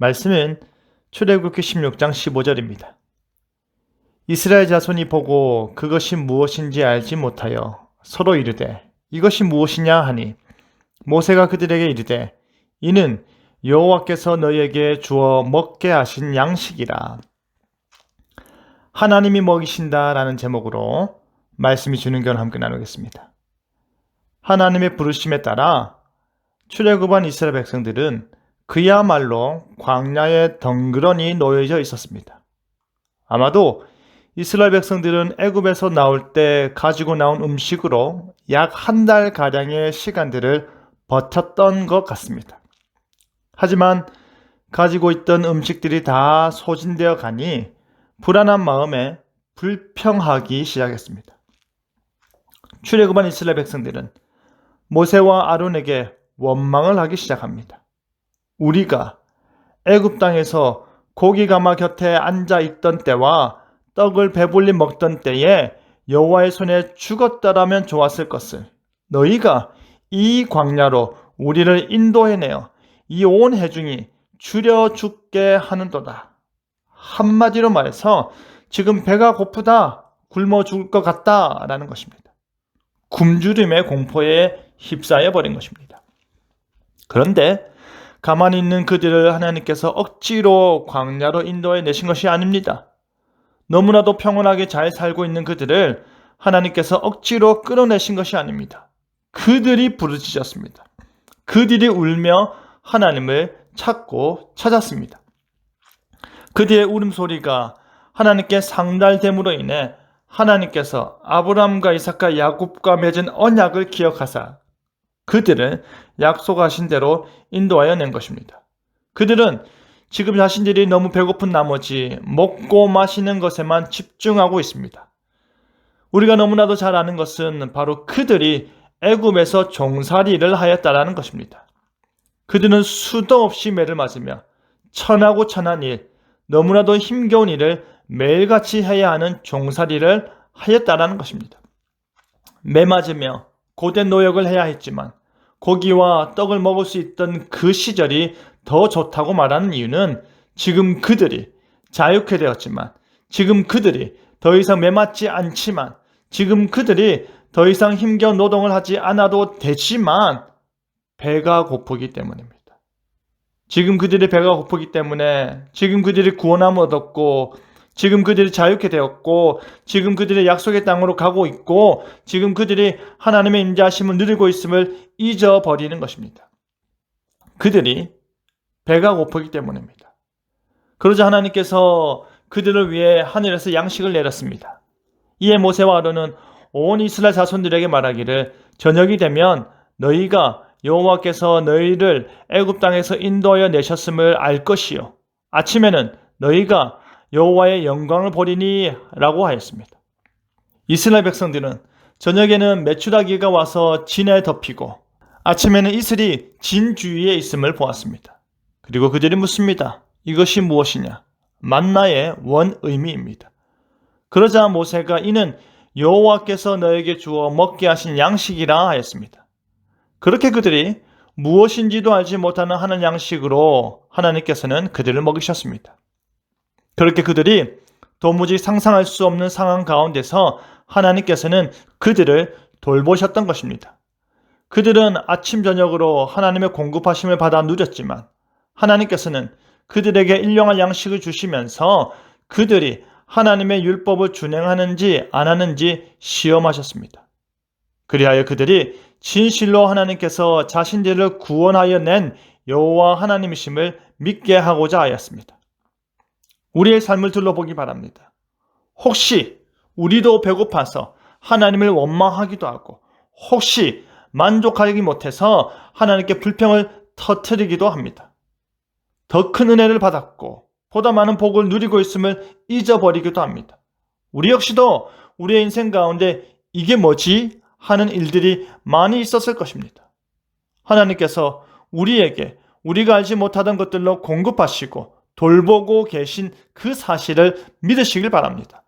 말씀은 출애굽기 16장 15절입니다. 이스라엘 자손이 보고 그것이 무엇인지 알지 못하여 서로 이르되 이것이 무엇이냐 하니 모세가 그들에게 이르되 이는 여호와께서 너희에게 주어 먹게 하신 양식이라. 하나님이 먹이신다라는 제목으로 말씀이 주는 견 함께 나누겠습니다. 하나님의 부르심에 따라 출애굽한 이스라엘 백성들은 그야말로 광야에 덩그러니 놓여져 있었습니다. 아마도 이스라엘 백성들은 애굽에서 나올 때 가지고 나온 음식으로 약 한 달 가량의 시간들을 버텼던 것 같습니다. 하지만 가지고 있던 음식들이 다 소진되어 가니 불안한 마음에 불평하기 시작했습니다. 출애굽한 이스라엘 백성들은 모세와 아론에게 원망을 하기 시작합니다. 우리가 애굽 땅에서 고기 가마 곁에 앉아 있던 때와 떡을 배불리 먹던 때에 여호와의 손에 죽었다라면 좋았을 것을 너희가 이 광야로 우리를 인도해내어 이 온 해중이 줄여 죽게 하는도다. 한마디로 말해서 지금 배가 고프다, 굶어 죽을 것 같다 라는 것입니다. 굶주림의 공포에 휩싸여 버린 것입니다. 그런데 가만히 있는 그들을 하나님께서 억지로 광야로 인도해 내신 것이 아닙니다. 너무나도 평온하게 잘 살고 있는 그들을 하나님께서 억지로 끌어내신 것이 아닙니다. 그들이 부르짖었습니다. 그들이 울며 하나님을 찾고 찾았습니다. 그들의 울음소리가 하나님께 상달됨으로 인해 하나님께서 아브라함과 이삭과 야곱과 맺은 언약을 기억하사 그들은 약속하신 대로 인도하여 낸 것입니다. 그들은 지금 자신들이 너무 배고픈 나머지 먹고 마시는 것에만 집중하고 있습니다. 우리가 너무나도 잘 아는 것은 바로 그들이 애굽에서 종살이를 하였다라는 것입니다. 그들은 수도 없이 매를 맞으며 천하고 천한 일, 너무나도 힘겨운 일을 매일같이 해야 하는 종살이를 하였다라는 것입니다. 매 맞으며 고된 노역을 해야 했지만 고기와 떡을 먹을 수 있던 그 시절이 더 좋다고 말하는 이유는 지금 그들이 자유케 되었지만 지금 그들이 더 이상 매맞지 않지만 지금 그들이 더 이상 힘겨운 노동을 하지 않아도 되지만 배가 고프기 때문입니다. 지금 그들의 배가 고프기 때문에 지금 그들이 구원함을 얻었고 지금 그들이 자유케 되었고 지금 그들의 약속의 땅으로 가고 있고 지금 그들이 하나님의 인자하심을 누리고 있음을 잊어버리는 것입니다. 그들이 배가 고프기 때문입니다. 그러자 하나님께서 그들을 위해 하늘에서 양식을 내렸습니다. 이에 모세와 아론은 온 이스라엘 자손들에게 말하기를 저녁이 되면 너희가 여호와께서 너희를 애굽 땅에서 인도하여 내셨음을 알 것이요 아침에는 너희가 여호와의 영광을 보리니라고 하였습니다. 이스라엘 백성들은 저녁에는 메추라기가 와서 진에 덮이고 아침에는 이슬이 진 주위에 있음을 보았습니다. 그리고 그들이 묻습니다. 이것이 무엇이냐? 만나의 원 의미입니다. 그러자 모세가 이는 여호와께서 너에게 주어 먹게 하신 양식이라 하였습니다. 그렇게 그들이 무엇인지도 알지 못하는 하는 양식으로 하나님께서는 그들을 먹이셨습니다. 그렇게 그들이 도무지 상상할 수 없는 상황 가운데서 하나님께서는 그들을 돌보셨던 것입니다. 그들은 아침 저녁으로 하나님의 공급하심을 받아 누렸지만 하나님께서는 그들에게 일용할 양식을 주시면서 그들이 하나님의 율법을 준행하는지 안 하는지 시험하셨습니다. 그리하여 그들이 진실로 하나님께서 자신들을 구원하여 낸 여호와 하나님이심을 믿게 하고자 하였습니다. 우리의 삶을 둘러보기 바랍니다. 혹시 우리도 배고파서 하나님을 원망하기도 하고 혹시 만족하기 못해서 하나님께 불평을 터뜨리기도 합니다. 더 큰 은혜를 받았고 보다 많은 복을 누리고 있음을 잊어버리기도 합니다. 우리 역시도 우리의 인생 가운데 이게 뭐지? 하는 일들이 많이 있었을 것입니다. 하나님께서 우리에게 우리가 알지 못하던 것들로 공급하시고 돌보고 계신 그 사실을 믿으시길 바랍니다.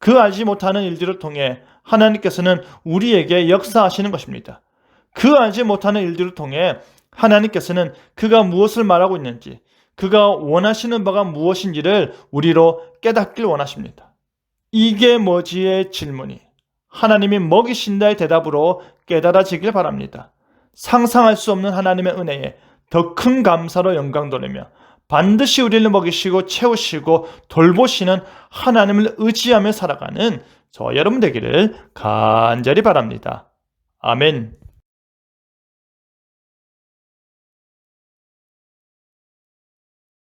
그 알지 못하는 일들을 통해 하나님께서는 우리에게 역사하시는 것입니다. 그 알지 못하는 일들을 통해 하나님께서는 그가 무엇을 말하고 있는지, 그가 원하시는 바가 무엇인지를 우리로 깨닫길 원하십니다. 이게 뭐지의 질문이 하나님이 먹이신다의 대답으로 깨달아지길 바랍니다. 상상할 수 없는 하나님의 은혜에 더 큰 감사로 영광 돌리며 반드시 우리를 먹이시고 채우시고 돌보시는 하나님을 의지하며 살아가는 저 여러분 되기를 간절히 바랍니다. 아멘.